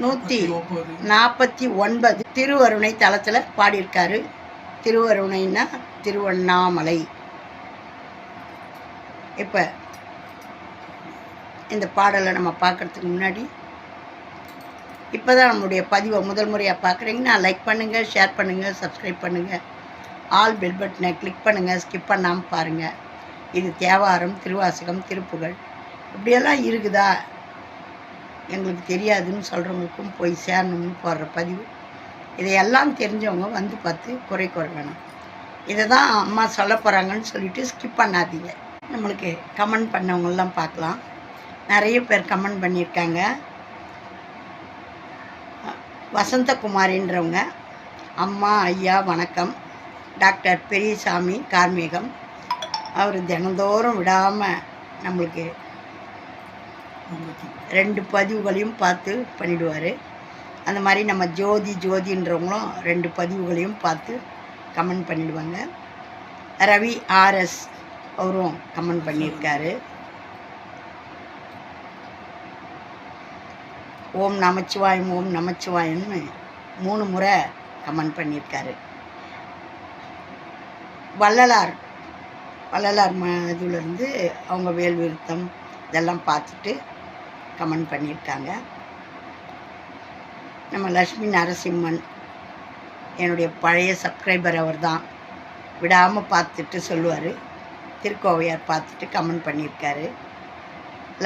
நூற்றி நாற்பத்தி ஒன்பது திருவருணை தளத்தில் பாடியிருக்காரு. திருவருணைன்னா திருவண்ணாமலை. இப்போ இந்த பாடலை நம்ம பார்க்கறதுக்கு முன்னாடி இப்போ தான் நம்மளுடைய பதிவை முதல் முறையாக பார்க்குறீங்கன்னா லைக் பண்ணுங்கள் ஷேர் பண்ணுங்கள் சப்ஸ்கிரைப் பண்ணுங்கள் ஆல் பெல் பட்டனை கிளிக் பண்ணுங்கள் ஸ்கிப் பண்ணாமல் பாருங்கள் இது தேவாரம் திருவாசகம் திருப்புகழ் இப்படியெல்லாம் இருக்குதா? எங்களுக்கு தெரியாதுன்னு சொல்கிறவங்களுக்கும் போய் சேரணும்னு போடுற பதிவு. இதையெல்லாம் தெரிஞ்சவங்க வந்து பார்த்து குறை குறைக்கணும் இதை தான் அம்மா சொல்ல போகிறாங்கன்னு சொல்லிட்டு ஸ்கிப் பண்ணாதீங்க. நம்மளுக்கு கமெண்ட் பண்ணவங்கெல்லாம் பார்க்கலாம். நிறைய பேர் கமெண்ட் பண்ணியிருக்காங்க. வசந்தகுமாரின்றவங்க அம்மா ஐயா வணக்கம். டாக்டர் பெரியசாமி கார்மேகம். அவர் தினந்தோறும் விடாமல் நம்மளுக்கு ரெண்டு பதிவுகளையும் பார்த்து பண்ணிடுவார். அந்த மாதிரி நம்ம ஜோதி ஜோதின்றவங்களும் ரெண்டு பதிவுகளையும் பார்த்து கமெண்ட் பண்ணிடுவாங்க. ரவி ஆர்எஸ் அவரும் கமெண்ட் பண்ணியிருக்காரு. ஓம் நமச்சிவாயம் ஓம் நமச்சிவாயம்னு மூணு முறை கமெண்ட் பண்ணியிருக்காரு. வள்ளலார் வள்ளலார் ம இதுலேருந்து அவங்க வேல் விருத்தம் இதெல்லாம் பார்த்துட்டு கமெண்ட் பண்ணியிருக்காங்க. நம்ம லக்ஷ்மி நரசிம்மன் என்னுடைய பழைய சப்ஸ்கிரைபர் அவர் தான் விடாமல் பார்த்துட்டு சொல்லுவார். திருக்கோவையார் பார்த்துட்டு கமெண்ட் பண்ணியிருக்காரு.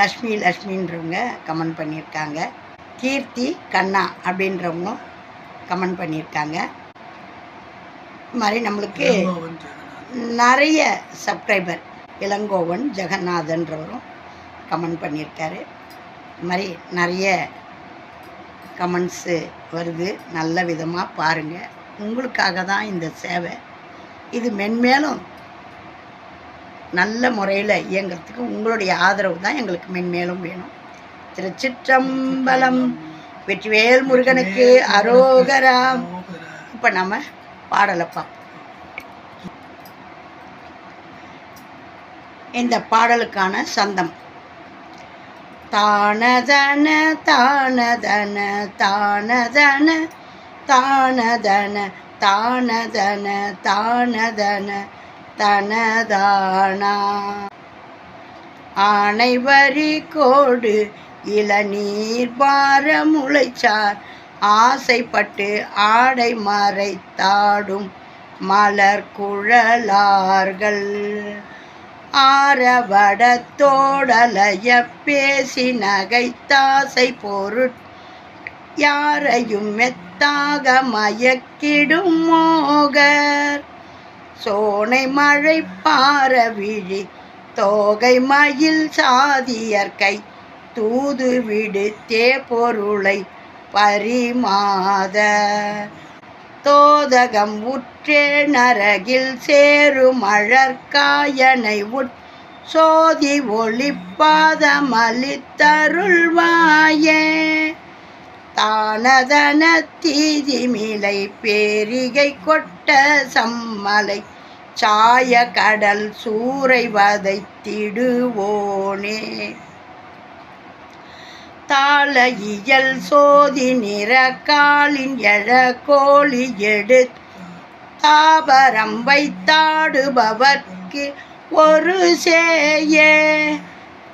லக்ஷ்மி லக்ஷ்மின்றவங்க கமெண்ட் பண்ணியிருக்காங்க. கீர்த்தி கண்ணா அப்படின்றவங்க கமெண்ட் பண்ணியிருக்காங்க. இது மாதிரி நம்மளுக்கு நிறைய சப்ஸ்கிரைபர் இளங்கோவன் ஜெகநாதன்றவரும் கமெண்ட் பண்ணியிருக்காரு. இது மாதிரி நிறைய கமெண்ட்ஸு வருது. நல்ல விதமாக பாருங்கள் உங்களுக்காக தான் இந்த சேவை. இது மென்மேலும் நல்ல முறையில் இயங்கிறதுக்கு உங்களுடைய ஆதரவு தான் எங்களுக்கு மென்மேலும் வேணும். திருச்சிற்றம்பலம் வெற்றிவேல் முருகனுக்கு அரோகரா. இப்போ நம்ம பாடலை பார்ப்போம். இந்த பாடலுக்கான சந்தம். தானதன தானதன தானதன தானதன தானதன தானதன தனதானா? ஆனை வரி கோடு இளநீர் பார முளைச்சார் ஆசைப்பட்டு ஆடை மறைத்தாடும் மலர் குழலார்கள். ஆரவடத்தோடலைய பேசி நகைத்தாசை பொருட் யாரையும் மெத்தாக மயக்கிடும் மோகர். சோனை மழை பார விழி தோகை மயில் சாதியற்கை தூது விடுத்தே பொருளை பரிமாத தோதகம் உற்றே நரகில் சேரும் அழற்காயனை உட் சோதி ஒளிப்பாதமளித்தருள்வாயே. தானதன தீதிமிலை பேரிகை கொட்ட சம்மலை சாய கடல் சூறை வதைத்திடுவோனே. தாள இயல் சோதி நிற காலின் எழ கோழி எடு தாபரம் வைத்தாடுபவர்க்கு ஒரு சேயே.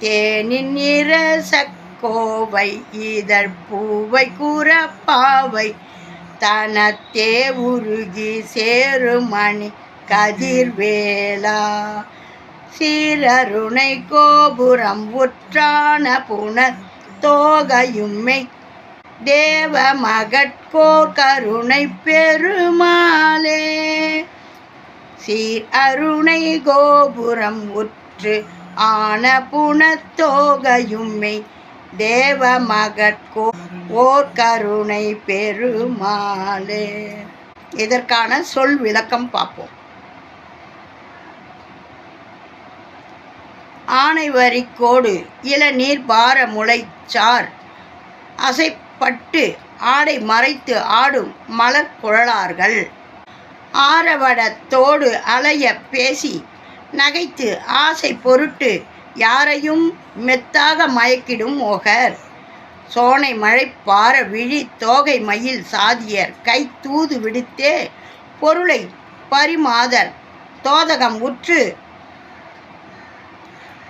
தேனின் நிற சக்கோவை இதழ் பூவை குறப்பாவை தனத்தே உருகி சேருமணி கதிர்வேலா. சீரருணை கோபுரம் உற்றான புனர் தோகையும்மை. தேவ மகட்கோர் கருணை பெருமாளே. சீர் அருணை கோபுரம் உற்று ஆன புனத்தோகையும்மை தேவ மகட்கோ ஓர் கருணை பெருமாளே. இதற்கான சொல் விளக்கம் பார்ப்போம். ஆனைவரி கோடு இளநீர் பார முளைச்சார் அசைப்பட்டு ஆடை மறைத்து ஆடும் மலர் குழலார்கள். ஆரவடத்தோடு அலைய பேசி நகைத்து ஆசை பொருட்டு யாரையும் மெத்தாக மயக்கிடும் மோகர். சோனை மழை பார விழி தோகை மயில் சாதியர் கை தூது விடுத்தே பொருளை பரிமாதர் தோதகம் உற்று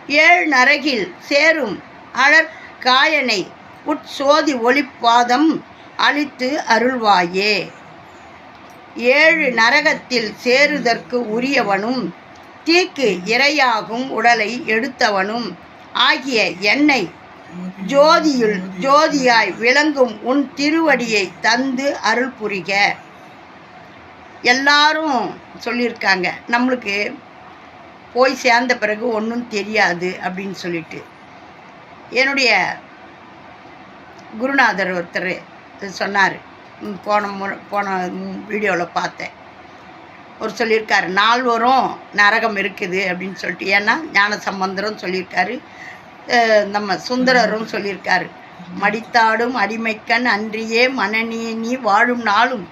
ஏழ் நரகில் சேரும் அழற்காயனை உட்சோதி ஒளிப்பாதம் அளித்து அருள்வாயே. ஏழு நரகத்தில் சேருதற்கு உரியவனும் தீக்கு இரையாகும் உடலை எடுத்தவனும் ஆகிய என்னை ஜோதியுள் ஜோதியாய் விளங்கும் உன் திருவடியை தந்து அருள் புரிக எல்லாரும் சொல்லியிருக்காங்க. நம்மளுக்கு போய் சேர்ந்த பிறகு ஒன்றும் தெரியாது அப்படின்னு சொல்லிட்டு. என்னுடைய குருநாதர் ஒருத்தர் சொன்னார். போன முறை போன வீடியோவில் பார்த்தேன். ஒரு சொல்லியிருக்காரு நால்வரும் நரகம் இருக்குது அப்படின்னு சொல்லிட்டு. ஏன்னா ஞான சம்பந்தரும் சொல்லியிருக்காரு நம்ம சுந்தரரும் சொல்லியிருக்காரு. மடித்தாடும் அடிமைக்கண் அன்றியே மனநீ நீ வாழும் நாளும்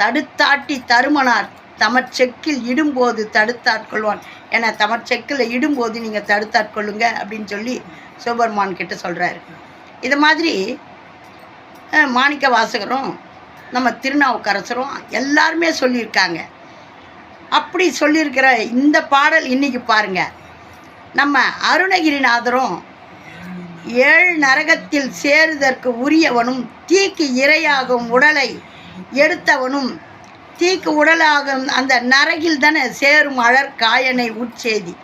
தடுத்தாட்டி தருமனார். தமச்செக்கில் இடும்போது தடுத்தாட்கொள்வான். என தமச்செக்கில் இடும்போது நீங்கள் தடுத்தாட்கொள்ளுங்க அப்படின்னு சொல்லி சுபர்மான் கிட்ட சொல்கிறாரு இது மாதிரி மாணிக்க வாசகரும் நம்ம திருநாவுக்கரசரும் எல்லாருமே சொல்லியிருக்காங்க. அப்படி சொல்லியிருக்கிற இந்த பாடல் இன்னைக்கு பாருங்க. நம்ம அருணகிரிநாதரும் ஏழு நரகத்தில் சேருதற்கு உரியவனும் தீக்கு இரையாகும் உடலை எடுத்தவனும் தீக்கு உடலாகும். அந்த நரகில் தானே சேரும் அழற் காயனை உட்செய்தி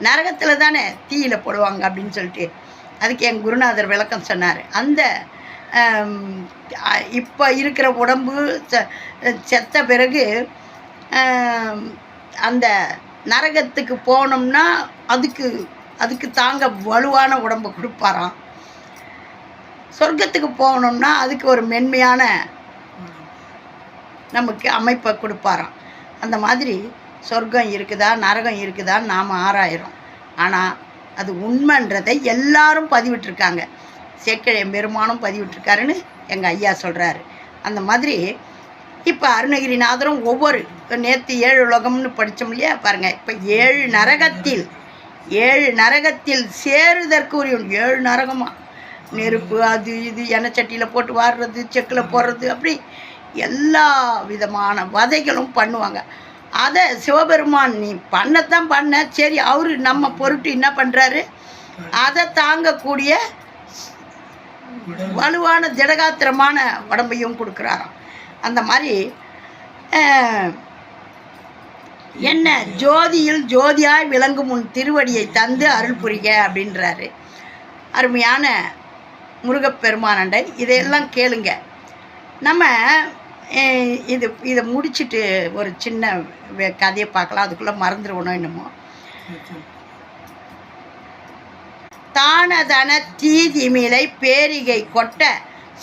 நரகத்தில் தானே தீயில போடுவாங்க அப்படின்னு சொல்லிட்டு அதுக்கு என் குருநாதர் விளக்கம் சொன்னார். அந்த இப்போ இருக்கிற உடம்பு செ- செத்த பிறகு அந்த நரகத்துக்கு போனோம்னா அதுக்கு அதுக்கு தாங்க வலுவான உடம்பை கொடுப்பாராம். சொர்க்கத்துக்கு போகணும்னா அதுக்கு ஒரு மென்மையான நமக்கு அமைப்பை கொடுப்பாராம். அந்த மாதிரி சொர்க்கம் இருக்குதா நரகம் இருக்குதான்னு நாம் ஆராயிரும் ஆனால் அது உண்மைன்றதை எல்லாரும் பதிவிட்டிருக்காங்க. சேக்கிழ பெருமானும் பதிவிட்டிருக்காருன்னு எங்கள் ஐயா சொல்கிறாரு அந்த மாதிரி இப்போ அருணகிரிநாதரும் ஒவ்வொரு நேற்று ஏழு உலகம்னு படித்தோம் இல்லையா? பாருங்கள் இப்போ ஏழு நரகத்தில் ஏழு நரகத்தில் சேருதற்கு உரிய ஏழு நரகமாக நெருப்பு அது இது எண்ணெய் சட்டியில் போட்டு வாடுறது செக்கில் போடுறது அப்படி எல்லா விதமான வதைகளும் பண்ணுவாங்க. அதை சிவபெருமான் நீ பண்ணத்தான் பண்ண. சரி அவரு நம்ம பொருட்டு என்ன பண்ணுறாரு அதை தாங்கக்கூடிய வலுவான திடகாத்திரமான உடம்பையும் கொடுக்குறாராம். அந்த மாதிரி என்ன ஜோதியில் ஜோதியாய் விளங்கும் உன் திருவடியை தந்து அருள் புரிக அப்படின்றாரு. அருமையான முருகப்பெருமானண்டை இதையெல்லாம் கேளுங்க. நம்ம இது இதை முடிச்சிட்டு ஒரு சின்ன கதையை பார்க்கலாம். அதுக்குள்ளே மறந்துடுவோம் என்னமோ. தானதன தீதிமிலை பேரிகை கொட்ட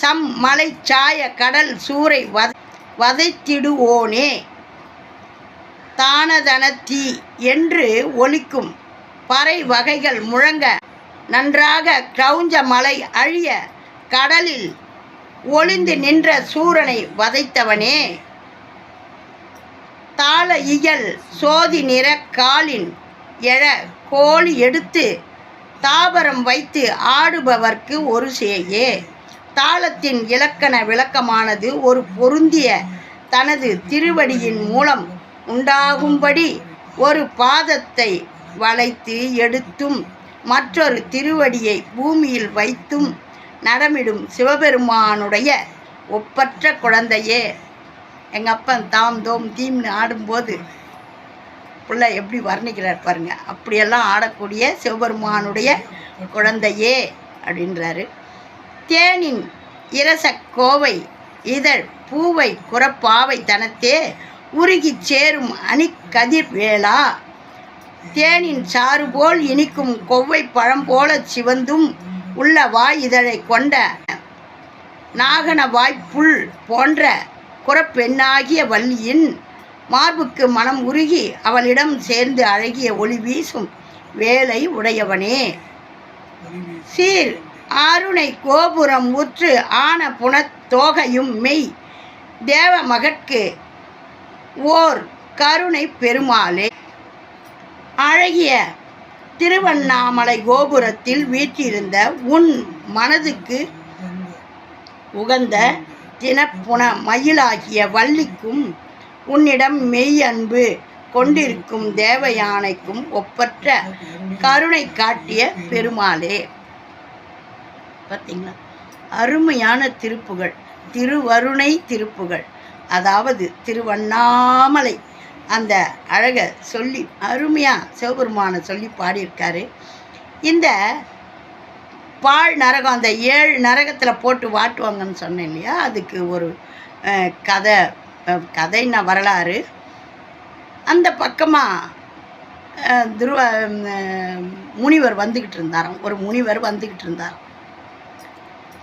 சம் மலை சாய கடல் சூறை வத வதைத்திடுவோனே. தானதன தீ என்று ஒலிக்கும் பறை வகைகள் முழங்க நன்றாக கிரௌஞ்ச மலை அழிய கடலில் ஒளிந்து நின்ற சூரனை வதைத்தவனே. தாள இயல் சோதி நிற காலின் எழ கோழி எடுத்து தாபரம் வைத்து ஆடுபவர்க்கு ஒரு சேயே. தாளத்தின் இலக்கண விளக்கமானது ஒரு பொருந்திய தனது திருவடியின் மூலம் உண்டாகும்படி ஒரு பாதத்தை வளைத்து எடுத்தும் மற்றொரு திருவடியை பூமியில் வைத்தும் நடமிடும் சிவபெருமானுடைய ஒப்பற்ற குழந்தையே. எங்கள் அப்பன் தாம் தோம் தீம்னு ஆடும்போது பிள்ளை எப்படி வர்ணிக்கிறார் பாருங்க. அப்படியெல்லாம் ஆடக்கூடிய சிவபெருமானுடைய குழந்தையே அப்படின்றாரு. தேனின் இரச கோவை இதழ் பூவை குறப்பாவை தனத்தே உருகிச் சேரும் அணிக்கதிர் வேளா தேனின் சாறு போல் இனிக்கும் கொவ்வை பழம் போல சிவந்தும் உள்ள வாய் இதழை கொண்ட நாகன வாய்ப்புள் போன்ற குறப்பெண்ணாகிய வள்ளியின் மார்புக்கு மனம் உருகி அவளிடம் சேர்ந்து அழகிய ஒளி வீசும் வேலை உடையவனே. சீர் ஆருணை கோபுரம் ஊற்று ஆன புனத்தோகையும் மெய் தேவ மகற்கு ஓர் கருணை பெருமாளே. அழகிய திருவண்ணாமலை கோபுரத்தில் வீற்றிருந்த உன் மனதுக்கு உகந்த தினப்புன மயிலாகிய வள்ளிக்கும் உன்னிடம் மெய் அன்பு கொண்டிருக்கும் தேவயானைக்கும் ஒப்பற்ற கருணை காட்டிய பெருமாளே. பார்த்தீங்களா? அருமையான திருப்புகள் திருவருணை திருப்புகள். அதாவது திருவண்ணாமலை அந்த அழகை சொல்லி அருமையாக சிவபெருமானை சொல்லி பாடியிருக்காரு. இந்த பாழ் நரகம் அந்த ஏழு நரகத்தில் போட்டு வாட்டுவாங்கன்னு சொன்னேன் இல்லையா? அதுக்கு ஒரு கதை கதைன்னா வரலாறு. அந்த பக்கமாக துருவ முனிவர் வந்துக்கிட்டு இருந்தாராம். ஒரு முனிவர் வந்துக்கிட்டு இருந்தார்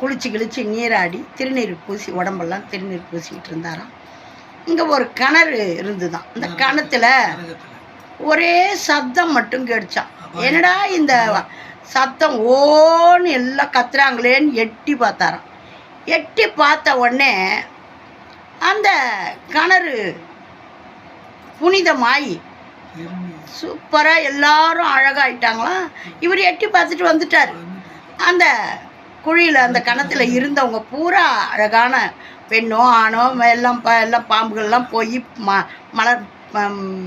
குளிச்சு கிழிச்சு நீராடி திருநீர் பூசி உடம்பெல்லாம் திருநீர் பூசிக்கிட்டு இருந்தாராம். இங்கே ஒரு கிணறு இருந்துதான். அந்த கிணத்துல ஒரே சத்தம் மட்டும் கேட்டுச்சான் என்னடா இந்த சத்தம் ஓன்னு எல்லாம் கத்துறாங்களேன்னு எட்டி பார்த்தாராம். எட்டி பார்த்த உடனே அந்த கிணறு புனிதமாயி சூப்பராக எல்லாரும் அழகாயிட்டாங்களாம். இவர் எட்டி பார்த்துட்டு வந்துட்டார். அந்த குழியில் அந்த கணத்தில் இருந்தவங்க பூரா அழகான பெண்ணோ ஆணோ எல்லாம் ப எல்லாம் பாம்புகள்லாம் போய் ம மலர்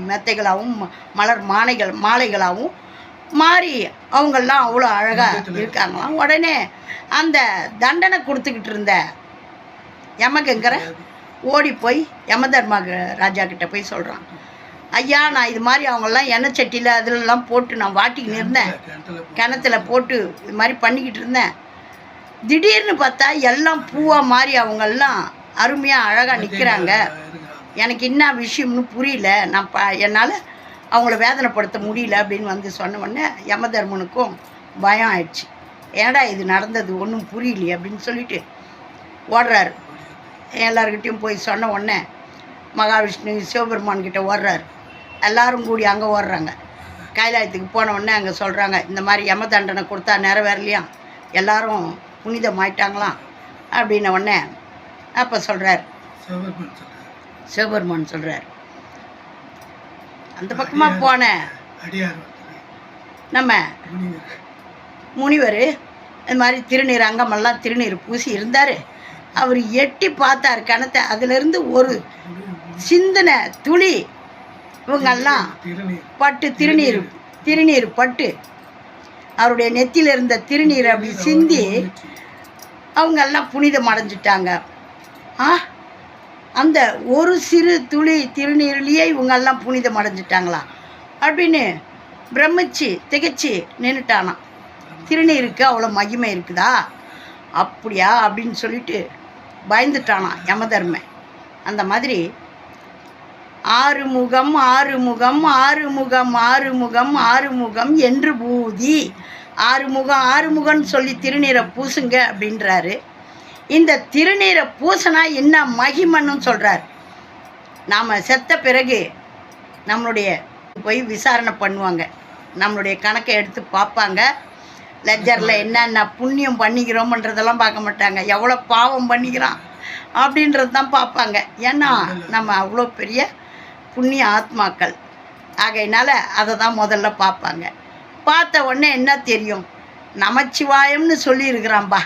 மெத்தைகளாகவும் மலர் மாலைகள் மாலைகளாகவும் மாறி அவங்கெல்லாம் அவ்வளோ அழகாக இருக்காங்களாம். உடனே அந்த தண்டனை கொடுத்துக்கிட்டு இருந்த யமகங்கரை ஓடி போய் யமதர்மா ராஜா கிட்ட போய் சொல்கிறான் ஐயா நான் இது மாதிரி அவங்கெல்லாம் எண்ணெய் சட்டியில் அதிலெல்லாம் போட்டு நான் வாட்டிக்கின்னு இருந்தேன். கிணத்துல போட்டு இது மாதிரி பண்ணிக்கிட்டு இருந்தேன். திடீர்னு பார்த்தா எல்லாம் பூவாக மாறி அவங்கெல்லாம் அருமையாக அழகாக நிற்கிறாங்க எனக்கு என்ன விஷயம்னு புரியல. நான் ப என்னால் அவங்கள வேதனைப்படுத்த முடியல அப்படின்னு வந்து சொன்ன உடனே யமதர்மனுக்கும் பயம் ஆயிடுச்சு. ஏடா இது நடந்தது? ஒன்றும் புரியலையே அப்படின்னு சொல்லிட்டு ஓடுறாரு. எல்லார்கிட்டயும் போய் சொன்ன உடனே மகாவிஷ்ணு சிவபெருமான்கிட்ட ஓடுறாரு. எல்லாரும் கூடி அங்கே ஓடுறாங்க. கைலாயத்துக்கு போன உடனே அங்கே சொல்கிறாங்க இந்த மாதிரி யம தண்டனை கொடுத்தா நிறைவேறலையாம் எல்லாரும் புனிதமாயிட்டாங்களாம். அப்படின்ன உடனே அப்போ சொல்கிறார் சிவபெருமான் சொல்கிறார் அந்த பக்கமாக போன நம்ம முனிவர். இந்த மாதிரி திருநீர் அங்கமெல்லாம் திருநீர் பூசி இருந்தார். அவர் எட்டி பார்த்தார் கிணத்தை. அதிலிருந்து ஒரு சிந்தின துளி. இவங்கெல்லாம் பட்டு திருநீர் திருநீர் பட்டு. அவருடைய நெத்தியில் இருந்த திருநீர் அப்படி சிந்தி அவங்க எல்லாம் புனிதம் அடைஞ்சிட்டாங்க. ஆ? அந்த ஒரு சிறு துளி திருநீர்லேயே இவங்கெல்லாம் புனிதம் அடைஞ்சிட்டாங்களா? அப்படின்னு பிரமிச்சு திகைச்சு நின்றுட்டானா திருநீருக்கு அவ்வளோ மகிமை இருக்குதா? அப்படியா? அப்படின்னு சொல்லிட்டு பயந்துட்டானா யமதர்மன். அந்த மாதிரி ஆறுமுகம் ஆறுமுகம் ஆறுமுகம் ஆறுமுகம் ஆறுமுகம் என்று பூதி. ஆறுமுகம் ஆறுமுகம்னு சொல்லி திருநீரை பூசுங்க அப்படின்றாரு. இந்த திருநீரை பூசினா என்ன மகிமன்னு சொல்கிறார் நாம் செத்த பிறகு நம்மளுடைய போய் விசாரணை பண்ணுவாங்க. நம்மளுடைய கணக்கை எடுத்து பார்ப்பாங்க. லெஜரில் என்னென்ன புண்ணியம் பண்ணிக்கிறோம்ன்றதெல்லாம் பார்க்க மாட்டாங்க. எவ்வளோ பாவம் பண்ணிக்கிறான் அப்படின்றது தான் பார்ப்பாங்க. ஏன்னா நம்ம அவ்வளோ பெரிய புண்ணிய ஆத்மாக்கள். ஆகையினால் அதை தான் முதல்ல பார்ப்பாங்க. பார்த்த உடனே என்ன தெரியும்? நமச்சிவாயம்னு சொல்லியிருக்கிறான்பா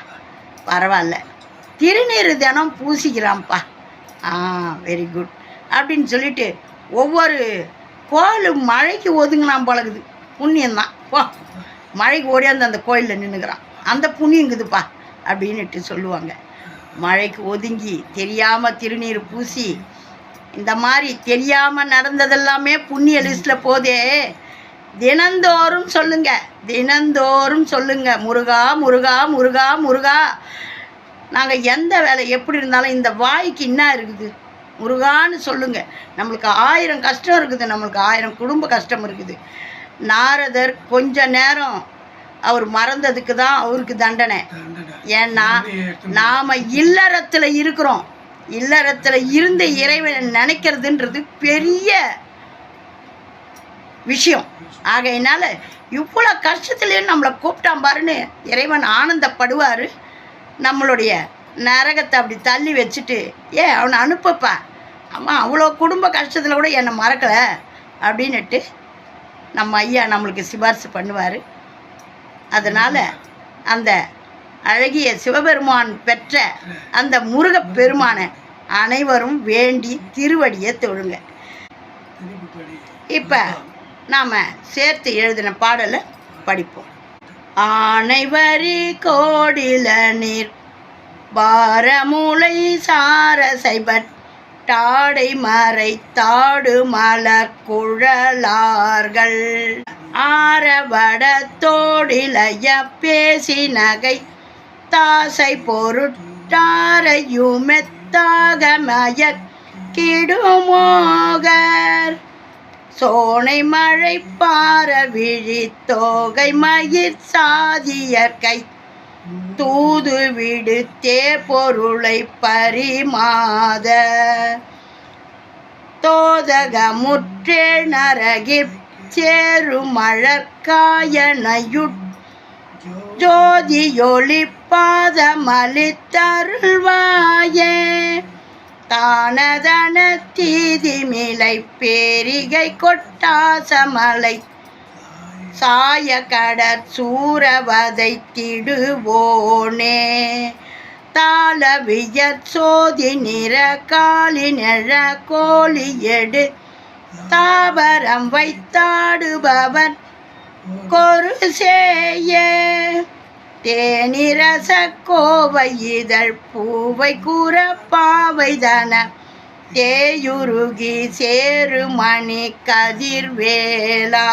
பரவாயில்ல. திருநீர் தினம் பூசிக்கிறான்ப்பா ஆ வெரி குட் அப்படின்னு சொல்லிட்டு ஒவ்வொரு கோயிலும் மழைக்கு ஒதுங்கினான் பழகுது புண்ணியம்தான் போ. மழைக்கு ஓடியாந்து அந்த கோயிலில் நின்றுக்கிறான் அந்த புண்ணியங்குதுப்பா அப்படின்னுட்டு சொல்லுவாங்க. மழைக்கு ஒதுங்கி தெரியாமல் திருநீர் பூசி இந்த மாதிரி தெரியாமல் நடந்ததெல்லாமே புண்ணிய லிஸ்ட்டில் போதே. தினந்தோறும் சொல்லுங்க. தினந்தோறும் சொல்லுங்க. முருகா முருகா முருகா முருகா. நாங்கள் எந்த வேலை எப்படி இருந்தாலும் இந்த வாய்க்கு என்ன இருக்குது? முருகான்னு சொல்லுங்க. நம்மளுக்கு ஆயிரம் கஷ்டம் இருக்குது. நம்மளுக்கு ஆயிரம் குடும்ப கஷ்டம் இருக்குது. நாரதர் கொஞ்ச நேரம் அவர் மறந்ததுக்கு தான் அவருக்கு தண்டனை. ஏன்னா நாம் இல்லறத்தில் இருக்கிறோம். இல்லறத்தில் இருந்து இறைவனை நினைக்கிறதுன்றது பெரிய விஷயம். ஆகையினால இவ்வளோ கஷ்டத்துலேயும் நம்மளை கூப்பிட்டான் பாருன்னு இறைவன் ஆனந்தப்படுவார். நம்மளுடைய நரகத்தை அப்படி தள்ளி வச்சுட்டு ஏ அவனை அனுப்பப்பா. அவன் அவ்வளோ குடும்ப கஷ்டத்தில் கூட என்னை மறக்கலை. அப்படின்னுட்டு நம்ம ஐயா நம்மளுக்கு சிபாரிசு பண்ணுவார். அதனால் அந்த அழகிய சிவபெருமான் பெற்ற அந்த முருகப் பெருமானை அனைவரும் வேண்டி திருவடியை தொழுங்க. இப்போ நாம் சேர்த்து எழுதின பாடலை படிப்போம். ஆனைவரி கோடில நீர் பாரமுலை சாரசைபட் தாடை டாடை மறை தாடு மலர் குழலார்கள். ஆரவட தோடிலைய பேசி நகை தாசை பொருட்டாரையுமெத்தாக மயக் கிடுமோகர் சோனை மழை பார விழித்தோகை மயிர் சாதியற்கை தூது விடுத்தே பொருளை பரிமாத. தோதக முற்றே நரகிற் சேருமழற்காயனையுட் ஜோதியொளி மலித்தருள்வாயே. தானதன தீதிமிலை பேரிகை கொட்டாசமலை. சாய கடற் சூரவதை திடுவோனே. தாளவியற் சோதி நிற காலி நிழ கோழி எடு. தாவரம் வைத்தாடுபவன் கொரு சேய தேனிரச கோவை இதழ் பூவை கூற பாவை தன. தேயுருகி சேருமணி கதிர்வேலா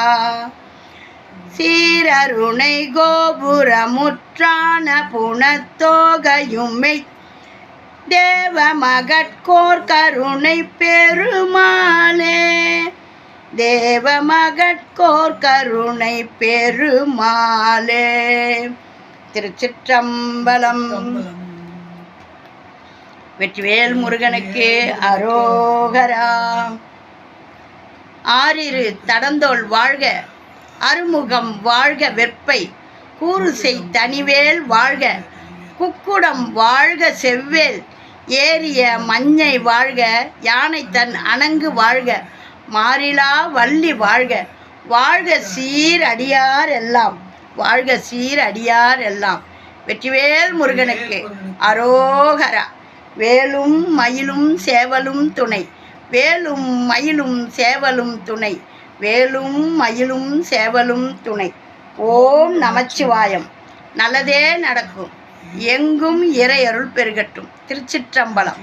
சீரருணை கோபுரமுற்றான புனத்தோகையுமை தேவ மகட்கோர் கருணை பெருமாளே. தேவ மகட்கோர் கருணை பெருமாளே. திருச்சிற்றம்பலம். வெற்றிவேல் முருகனுக்கு அரோகரா. ஆறிரு தடந்தோல் வாழ்க அருமுகம் வாழ்க வெற்பை கூறு செய் தனிவேல் வாழ்க குக்குடம் வாழ்க செவ்வேல் ஏறிய மஞ்சை வாழ்க யானை தன் அணங்கு வாழ்க மாறிலா வள்ளி வாழ்க. வாழ்க சீர் அடியார் எல்லாம். வாழ்க சீர் அடியார் எல்லாம். வெற்றிவேல் முருகனுக்கு அரோகரா. வேலும் மயிலும் சேவலும் துணை. வேலும் மயிலும் சேவலும் துணை. வேலும் மயிலும் சேவலும் துணை. ஓம் நமச்சிவாயம். நல்லதே நடக்கும். எங்கும் இறையருள் பெருகட்டும். திருச்சிற்றம்பலம்.